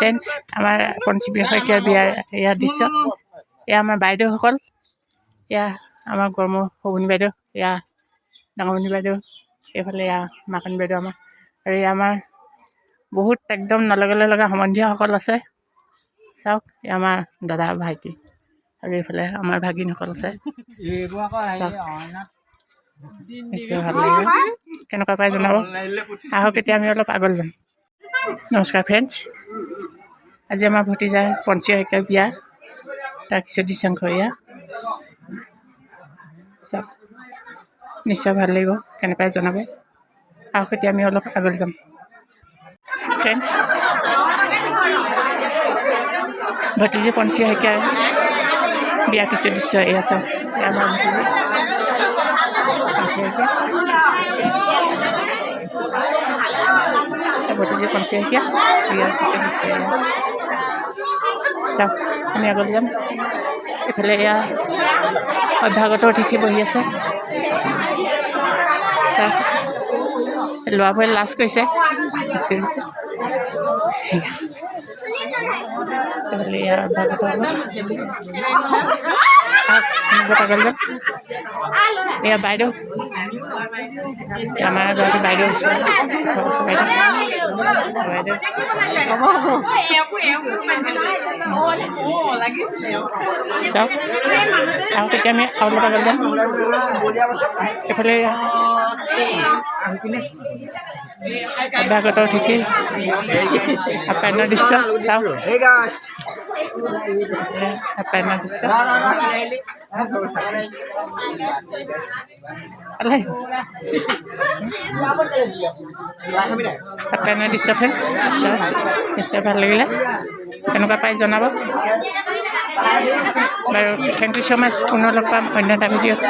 Friends আমাৰ পঞ্চমী শইকীয়াৰ বিয়াৰ এয়া দৃশ্য। এয়া আমাৰ বাইদেউসকল। এয়া আমাৰ গড়মূৰ সগুনি বাইদেউ এয়া ডাঙৰমণি বাইদেউ এইফালে এয়া মাকনি বাইদেউ আমাৰ। আৰু এয়া আমাৰ বহুত একদম নলগলে লগা সম্বন্ধীয়সকল আছে। চাওক এয়া আমাৰ দাদা ভাইটি আৰু এইফালে আমাৰ ভাগিনসকল আছে। ভাল লাগিব। কেনেকুৱা পাই জনাব? আহক এতিয়া আমি অলপ আগলৈ যাম। নমস্কাৰ ফ্ৰেণ্ডছ আজি আমাৰ ভতিজাৰ পঞ্চী শইকীয়াৰ বিয়া। তাৰ কিছু দৃশ্যাংশ এয়া চাওক নিশ্চয় ভালো লাগিব। কেনেকুৱাই জনাব? আহক এতিয়া আমি অলপ আগলৈ যাম। ফ্ৰেণ্ডছ ভতিজী পঞ্চী শইকীয়াৰ বিয়া কিছু দৃশ্য এয়া চাওক আমাৰ ভতিজী পঞ্চী শইকীয়া ভতিজী শইকীয়া বিয়াৰ দৃশ্য এয়া চাওক আমি আগলৈ যাম। এইফালে এয়া অভ্যাগত অতিথি বহি আছে। চাওক ল'ৰাবোৰে লাজ কৰিছে। গুচি গৈছে এইফালে এয়া অভ্যাগত এগৰাকী বাইদেউ। ওচৰৰ বাইদেউ বাইদেউ। চাওক। আৰু তেতিয়া আমি আৰু অলপ আগলৈ যাম অভ্যাগত অতিথি আপ্যায়নৰ দৃশ্য guys. আপ্যায়নৰ দৃশ্য আপ্যায়নৰ দৃশ্য ফ্ৰেণ্ডছ নিশ্চয় নিশ্চয় ভালো লাগিলে কেনেকুৱা পাই জনাব বাৰু থেংক ইউ ছ' মাছ পুনৰ লগ পাম অন্য এটা ভিডিঅ'ত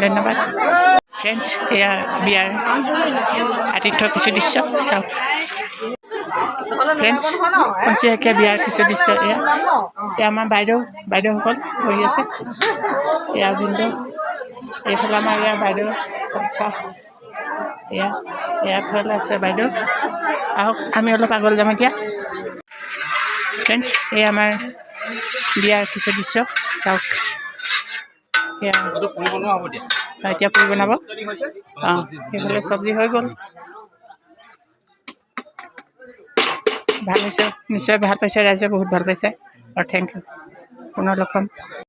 ধন্যবাদ ফ্ৰেণ্ডছ এয়া বিয়াৰ আতিথ্য কিছু দৃশ্য, চাওক। ফ্ৰেণ্ডছ পঞ্চী শইকীয়া বিয়াৰ কিছু দৃশ্য এয়া। এয়া আমাৰ বাইদেউ, বাইদেউসকল বহি আছে। এয়া ভিনদেউ এইফালে আমাৰ এয়া বাইদেউ, চাওক। এয়া এয়াফালে আছে বাইদেউ। আহক, আমি অলপ আগলৈ যাম এতিয়া। ফ্ৰেণ্ডছ এয়া আমাৰ বিয়াৰ কিছু দৃশ্য, চাওক। এয়া এতিয়া পুৰি বনাব অঁ সেইফালে চব্জি হৈ গ'ল ভালো হৈছে নিশ্চয় ভালো পাইছে ৰাইজে বহুত ভালো পাইছে আৰু থেংক ইউ পুনৰ লগ পাম